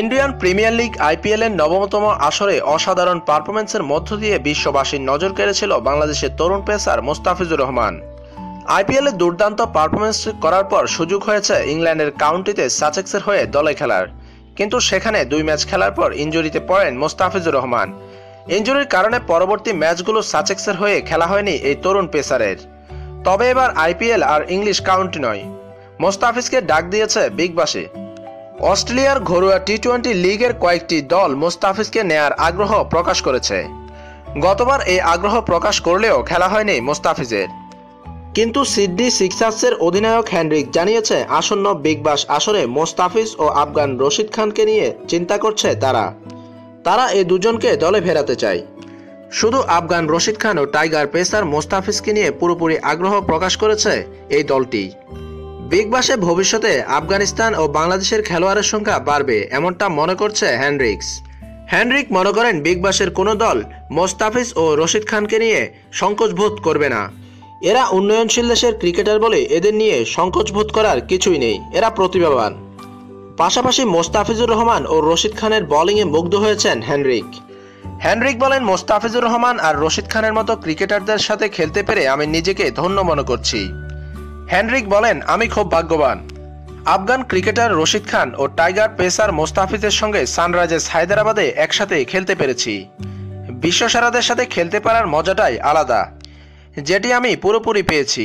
Indian premier league IPL এর নবমতম আসরে অসাধারণ পারফরমেন্সের মধ্য দিয়ে বিশ্ববাসীর নজর কেড়েছিল বাংলাদেশের তরুণ পেসার মোস্তাফিজুর রহমান। আইপিএলে দুর্দান্ত পারফরমেন্স করার পর সুযোগ হয়েছে ইংল্যান্ডের কাউন্টিতে সাচেক্সের হয়ে দলে খেলার। কিন্তু সেখানে দুই ম্যাচ খেলার পর ইঞ্জুরিতে পড়েন মোস্তাফিজুর রহমান। ইঞ্জুরির কারণে পরবর্তী ম্যাচগুলো সাচেক্সের হয়ে খেলা হয়নি এই তরুণ পেসারের। তবে এবার আইপিএল আর ইংলিশ কাউন্টি নয়। মোস্তাফিজকে ডাক দিয়েছে বিগবাসী অস্ট্রেলিয়ার ঘরোয়া টি টোয়েন্টি লিগের কয়েকটি দল মোস্তাফিজকে নেয়ার আগ্রহ প্রকাশ করেছে। গতবার এই আগ্রহ প্রকাশ করলেও খেলা হয়নি মোস্তাফিজের। কিন্তু সিডনি সিক্সার্সের অধিনায়ক হ্যান্ড্রিক জানিয়েছে, আসন্ন বিগ বাস আসরে মোস্তাফিজ ও আফগান রশিদ খানকে নিয়ে চিন্তা করছে তারা। তারা এই দুজনকে দলে ফেরাতে চায়। শুধু আফগান রশিদ খান ও টাইগার পেসার মোস্তাফিজকে নিয়ে পুরোপুরি আগ্রহ প্রকাশ করেছে এই দলটি। বিগ বাসে ভবিষ্যতে আফগানিস্তান ও বাংলাদেশের খেলোয়াড়ের সংখ্যা বাড়বে, এমনটা মনে করছে হ্যান্ড্রিক্স হ্যান্ড্রিক মনে করেন বিগ বাসের কোনো দল মোস্তাফিজ ও রশিদ খানকে নিয়ে সংকোচবোধ করবে না। এরা উন্নয়নশীল দেশের ক্রিকেটার বলে এদের নিয়ে সংকোচবোধ করার কিছুই নেই, এরা প্রতিভাবান। পাশাপাশি মোস্তাফিজুর রহমান ও রশিদ খানের বোলিংয়ে মুগ্ধ হয়েছেন হ্যান্ড্রিক হ্যান্ড্রিক বলেন, মোস্তাফিজুর রহমান আর রশিদ খানের মতো ক্রিকেটারদের সাথে খেলতে পেরে আমি নিজেকে ধন্য মনে করছি। হ্যান্ড্রিক বলেন, আমি খুব ভাগ্যবান। আফগান ক্রিকেটার রশিদ খান ও টাইগার পেসার মোস্তাফিজের সঙ্গে সানরাইজার্স হায়দ্রাবাদে একসাথে খেলতে পেরেছি। বিশ্বসেরাদের সাথে খেলতে পারার মজাটাই আলাদা, যেটি আমি পুরোপুরি পেয়েছি।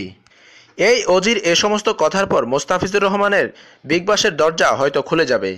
এই অজির এ সমস্ত কথার পর মোস্তাফিজুর রহমানের বিগ বাসের দরজা হয়তো খুলে যাবে।